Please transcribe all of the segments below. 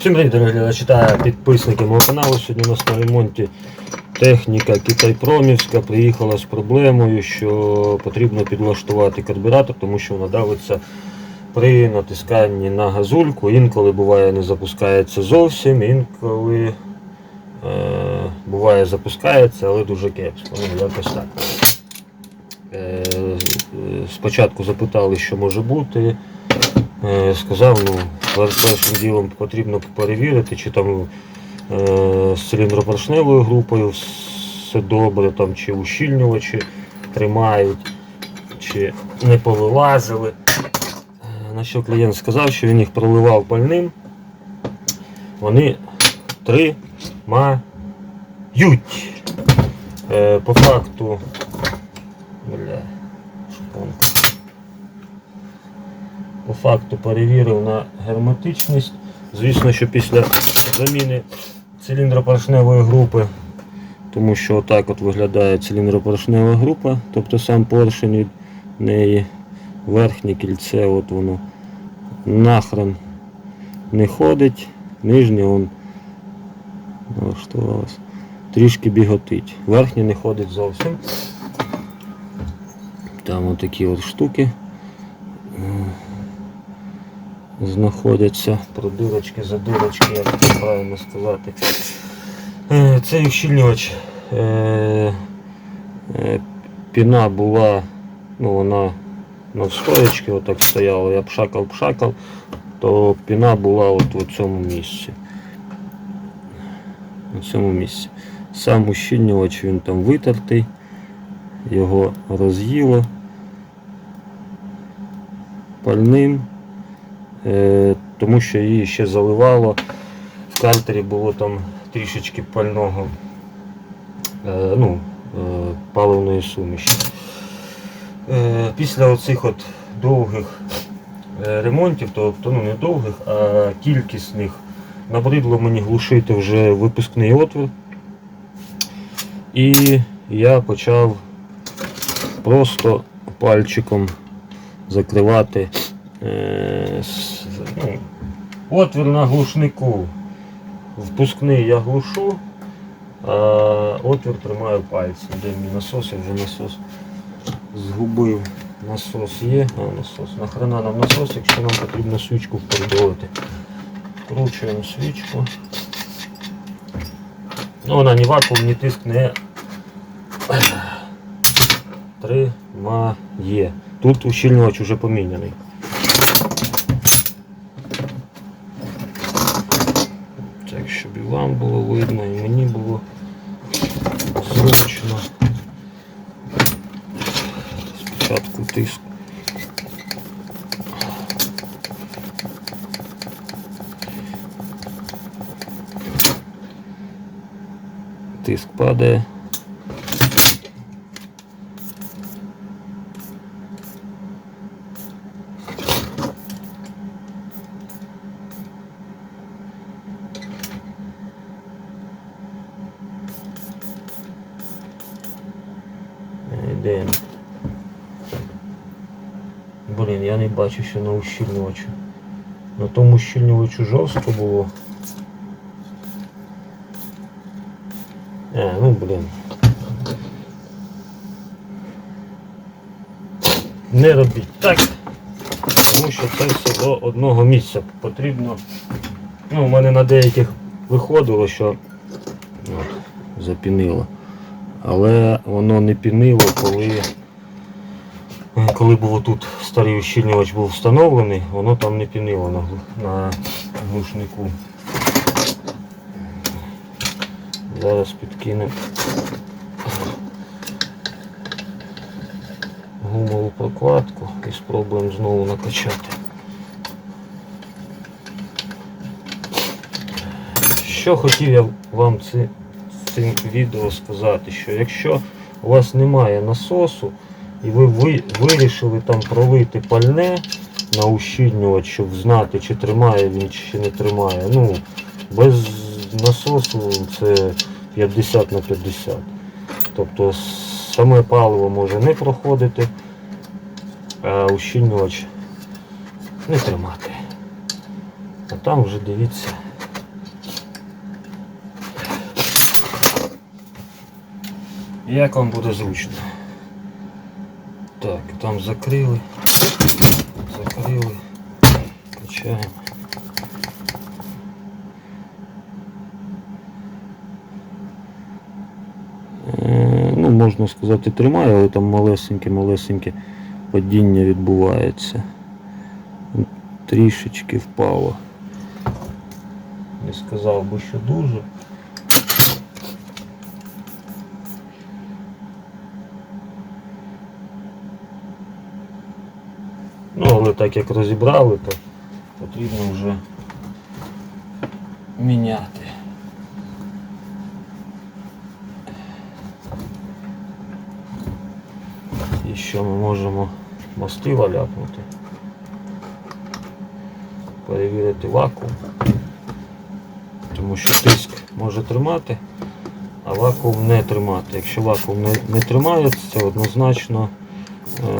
Всім привіт, дорогі глядачі та підписники мого каналу. Сьогодні у нас на ремонті техніка Китайпромівська приїхала з проблемою, що потрібно підлаштувати карбюратор, тому що вона давиться при натисканні на газульку. Інколи буває не запускається зовсім, інколи е, буває запускається, але дуже кепсько. Ну, якось так. Е, е, спочатку запитали, що може бути. Е, сказав, ну, першим ділом потрібно перевірити, чи там е, з циліндропоршневою групою все добре, там, чи ущільнювачі тримають, чи не повилазили. Е, На що клієнт сказав, що він їх проливав пальним. Вони тримають. По факту. По факту перевірив на герметичність. Звісно, що після заміни циліндропоршневої групи, тому що отак от виглядає циліндропоршнева група, тобто сам поршень від неї, верхнє кільце, от воно нахрен не ходить, нижнє он налаштувалось. Трішки біготить. Верхнє не ходить зовсім. Там отакі от штуки знаходяться продирочки, задирочки, як це правильно сказати. Е, Цей ущільнювач е, е, піна була, ну вона навстоячки отак стояла, я пшакав, пшакав, то піна була от у цьому місці. На цьому місці. Сам ущільнювач він там витертий, його роз'їло пальним, е, тому що її ще заливало. В картері було там трішечки пального, е, ну, е, паливної суміші. Е, Після оцих от довгих е, ремонтів, тобто ну не довгих, а кількісних, набридло мені глушити вже випускний отвір. І я почав просто пальчиком закривати е, ну, отвір на глушнику. Впускний я глушу, а отвір тримаю пальцем. Де мій насос, я вже насос згубив. Насос є, а насос. Нахрена нам насос, якщо нам потрібно свічку впередолити. Вкручуємо свічку. Ну, вона ні вакуум, ні тиск не тримає. Тут ущільнювач уже поміняний. Так, щоб і вам було видно, і мені було зручно. Спочатку тиск. Тиск падає. Де? Блін, я не бачу, що на ущільнювачу. На тому ущільнювачу жорстко було. Е, ну блін. Не робіть так, тому що це все до одного місця потрібно. Ну, у мене на деяких виходило, що от, запінило. Але воно не пінило, коли, коли було тут старий ущільнювач був встановлений, воно там не пінило на, на глушнику. Зараз підкинемо гумову прокладку і спробуємо знову накачати. Що хотів я вам ці, цим відео сказати, що якщо у вас немає насосу і ви, ви вирішили там пролити пальне на ущільнювач, щоб знати, чи тримає він, чи не тримає, ну, без насосу це 50 на 50. Тобто саме паливо може не проходити, а ущільнювач не тримати. А там вже дивіться Як вам буде зручно. Так, там закрили. Закрили. Качаємо. Е, Ну, можна сказати, тримає, але там малесеньке-малесеньке падіння відбувається. Трішечки впало. Не сказав би, що дуже. Але так як розібрали, то потрібно вже міняти. І що ми можемо мастила ляпнути. Перевірити вакуум. Тому що тиск може тримати, а вакуум не тримати. Якщо вакуум не, не тримається, це однозначно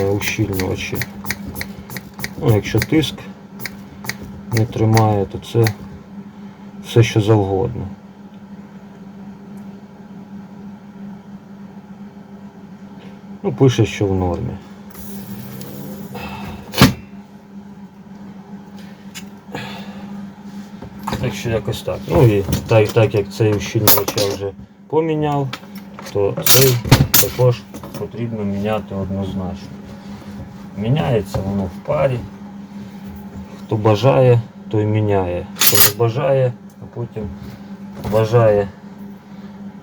е, ущільнювачі. Якщо тиск не тримає, то це все що завгодно. Ну, пише, що в нормі. Так що якось так. Ну і так, так як цей ущільнювач я вже поміняв, то цей також потрібно міняти однозначно. Міняється воно в парі. Хто бажає, той міняє. Хто не бажає, а потім бажає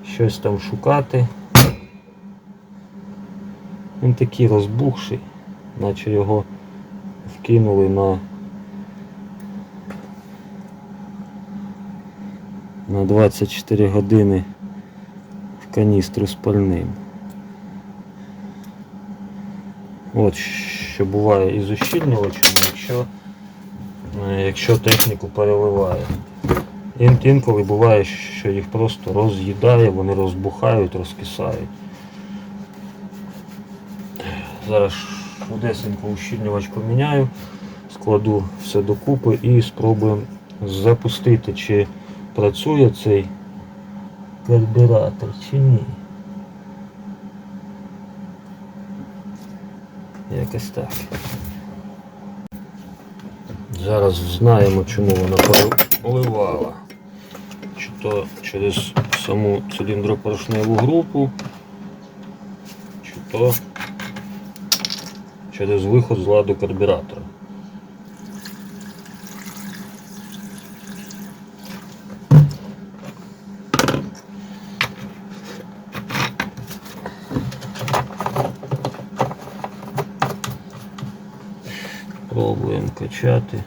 щось там шукати. Він такий розбухший, наче його вкинули на на 24 години в каністру з пальним. От що буває із ущільнювачами, якщо, якщо техніку переливає. Ін- Інколи буває, що їх просто роз'їдає, вони розбухають, розкисають. Зараз швидесенько ущільнювач поміняю, складу все докупи і спробуємо запустити, чи працює цей карбюратор чи ні. Якось так. Зараз знаємо, чому вона поливала. Чи то через саму циліндропорошневу групу, чи то через виход з ладу карбюратора. Пробуємо качати.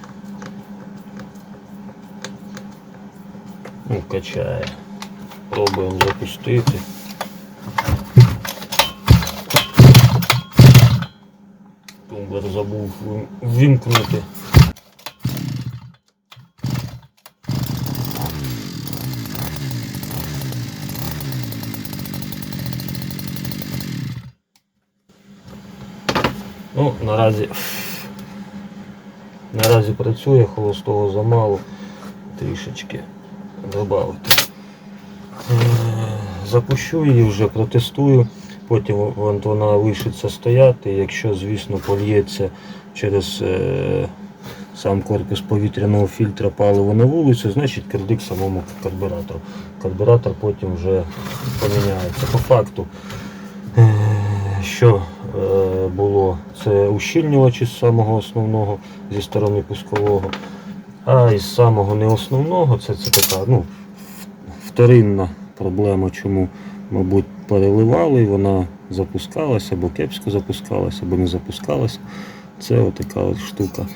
Ну, качає. Пробуємо запустити. Тумблер забув вим- ввімкнути. Ну, наразі наразі працює, холостого замало, трішечки додати. Запущу її вже, протестую, потім вона лишиться стояти. Якщо, звісно, польється через е, сам корпус повітряного фільтра паливо на вулицю, значить кирдик самому карбюратору. Карбюратор потім вже поміняється. По факту, е, що е, було, це ущільнювач із самого основного зі сторони пускового, а із самого не основного, це, це така ну, вторинна проблема, чому, мабуть, переливали, вона запускалася, або кепсько запускалася, або не запускалася. Це отака от штука.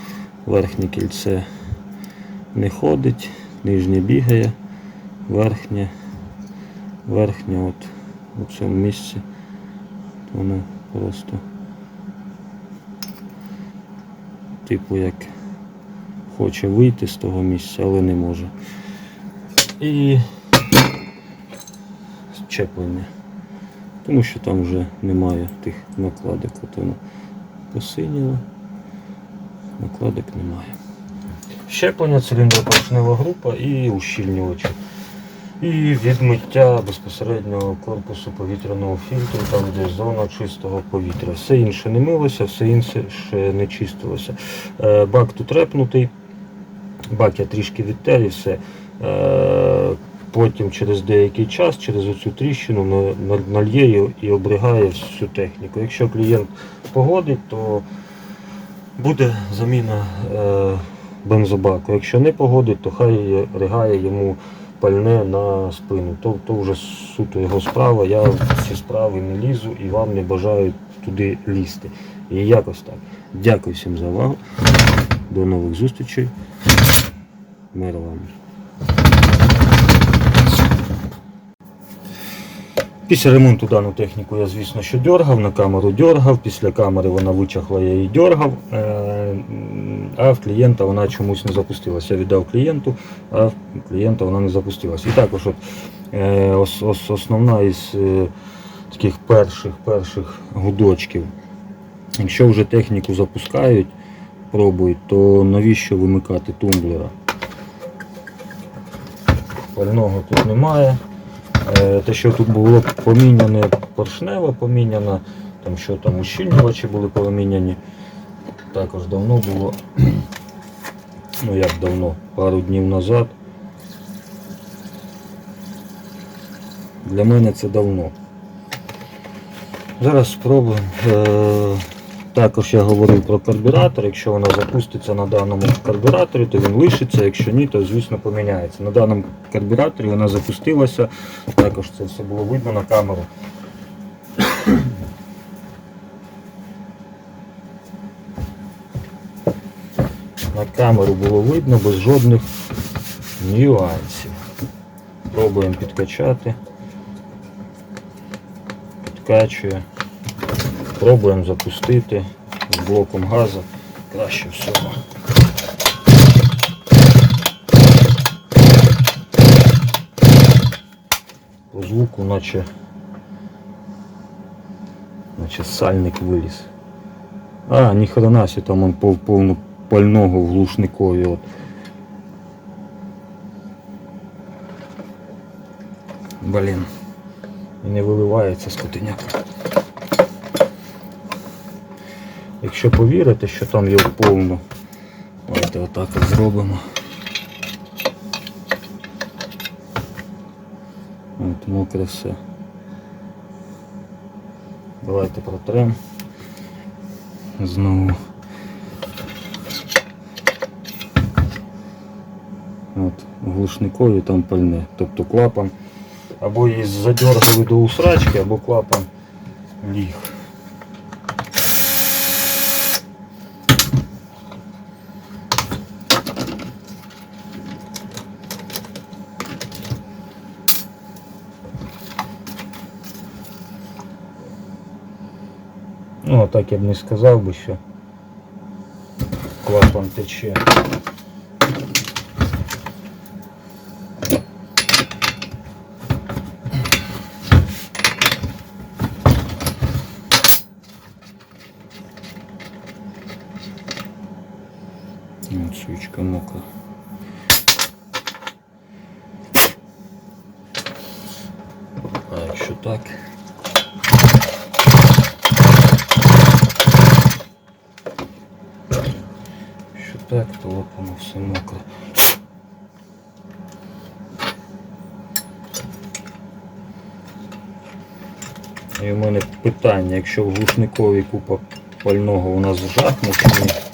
Верхнє кільце не ходить, нижнє бігає, верхнє, верхнє от у цьому місці. Воно просто типу як хоче вийти з того місця, але не може. І щеплення. Тому що там вже немає тих накладок, от воно посиніло, накладок немає. Щеплення, циліндропоршнева група і ущільнювачі. І відмиття безпосередньо корпусу повітряного фільтру, там де зона чистого повітря. Все інше не милося, все інше ще не чистилося. Е, Бак тут репнутий, бак я трішки відтер і все. Е, Потім через деякий час, через оцю тріщину на- на- нальє і- і обригає всю техніку. Якщо клієнт погодить, то буде заміна е, бензобаку. Якщо не погодить, то хай ригає йому пальне на спину. То, то вже суто його справа. Я в ці справи не лізу і вам не бажаю туди лізти. І якось так. Дякую всім за увагу. До нових зустрічей. Миру вам. Після ремонту дану техніку я, звісно, що дергав, на камеру дергав, після камери вона вичахла, я її дергав, е, а в клієнта вона чомусь не запустилася. Я віддав клієнту, а в клієнта вона не запустилася. І також от, е, ос, ос, основна із е, таких перших перших гудочків. Якщо вже техніку запускають, пробують, то навіщо вимикати тумблера? Пального тут немає. Е, Те, що тут було поміняне поршнево поміняно, там що там ущільнювачі були поміняні. Також давно було, ну як давно, пару днів назад. Для мене це давно. Зараз спробуємо. Е, Також я говорив про карбюратор. Якщо вона запуститься на даному карбюраторі, то він лишиться, якщо ні, то звісно поміняється. На даному карбюраторі вона запустилася. Також це все було видно на камеру. На камеру було видно без жодних нюансів. Пробуємо підкачати. Підкачує. Пробуємо запустити з блоком газу. Краще всього. По звуку наче, наче сальник виліз. А, ніхрена сі, там он пов, повно пального в глушникові. От. Блін. І не виливається скотиняка. Якщо повірите, що там його повно, давайте отак от зробимо. От мокре все. Давайте протрем. Знову. глушникові там пальне. Тобто клапан або її задергали до усрачки, або клапан ліг. Ну, а так я б не сказав би, що клапан тече. Якщо так. Що так, то воно все мокре. І в мене питання, якщо в глушниковій купа пального у нас чи ні?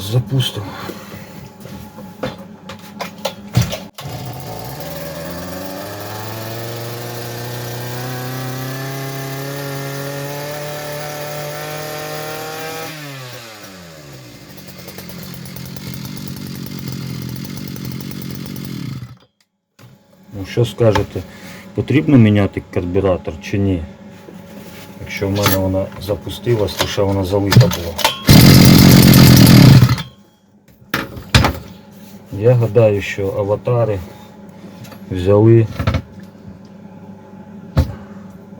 Зараз запустимо. Ну що скажете, потрібно міняти карбюратор чи ні? Якщо в мене вона запустилась, лише вона залита була. Я гадаю, що аватари взяли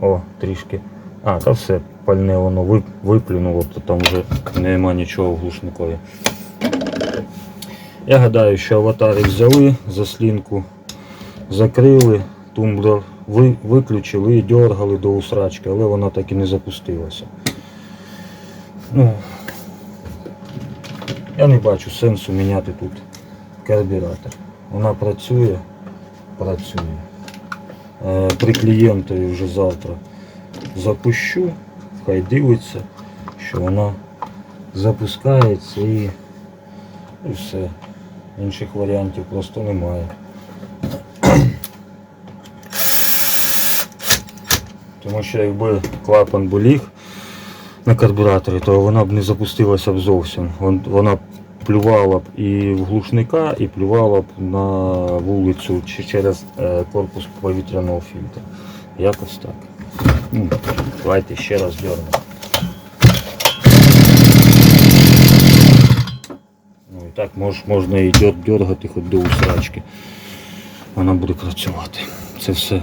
О, трішки. А, та все, пальне воно виплюнуло, то там вже нема нічого в глушникові. Я гадаю, що аватари взяли заслінку, закрили, тумблер ви, виключили і дергали до усрачки, але вона так і не запустилася. Ну, я не бачу сенсу міняти тут карбюратор. Вона працює, працює. Е, При клієнтові вже завтра запущу, хай дивиться, що вона запускається і, і все. Інших варіантів просто немає. Тому що якби клапан би ліг на карбюраторі, то вона б не запустилася б зовсім. Вона б плювала б і в глушника, і плювала б на вулицю чи через е, корпус повітряного фільтра. Якось так. Ну, Давайте ще раз дернемо. Ну і так мож, можна і дергати хоч до усрачки. Вона буде працювати. Це все